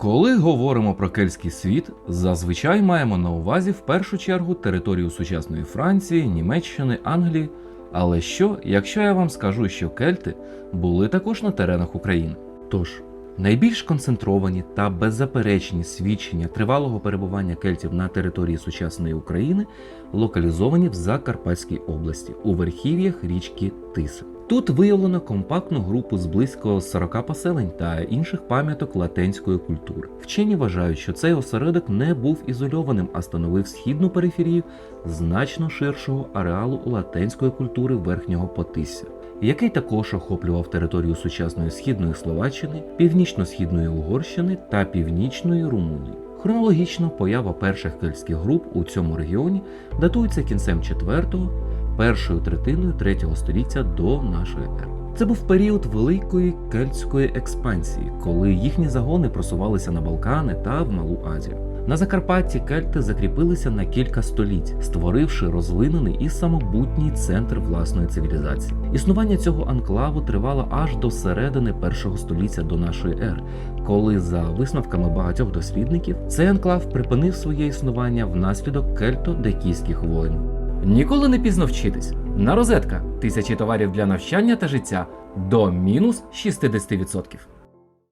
Коли говоримо про кельтський світ, зазвичай маємо на увазі в першу чергу територію сучасної Франції, Німеччини, Англії. Але що, якщо я вам скажу, що кельти були також на теренах України? Тож, найбільш концентровані та беззаперечні свідчення тривалого перебування кельтів на території сучасної України локалізовані в Закарпатській області у верхів'ях річки Тиса. Тут виявлено компактну групу з близько 40 поселень та інших пам'яток латинської культури. Вчені вважають, що цей осередок не був ізольованим, а становив східну периферію значно ширшого ареалу латинської культури верхнього Потисся, який також охоплював територію сучасної східної Словаччини, північно-східної Угорщини та північної Румунії. Хронологічно поява перших кельтських груп у цьому регіоні датується кінцем 4-го, першою третиною 3 століття до нашої ери. Це був період великої кельтської експансії, коли їхні загони просувалися на Балкани та в Малу Азію. На Закарпатті кельти закріпилися на кілька століть, створивши розвинений і самобутній центр власної цивілізації. Існування цього анклаву тривало аж до середини першого століття до нашої ери, коли, за висновками багатьох дослідників, цей анклав припинив своє існування внаслідок кельто-декійських воєн. Ніколи не пізно вчитись. На розетка тисячі товарів для навчання та життя до мінус 60%.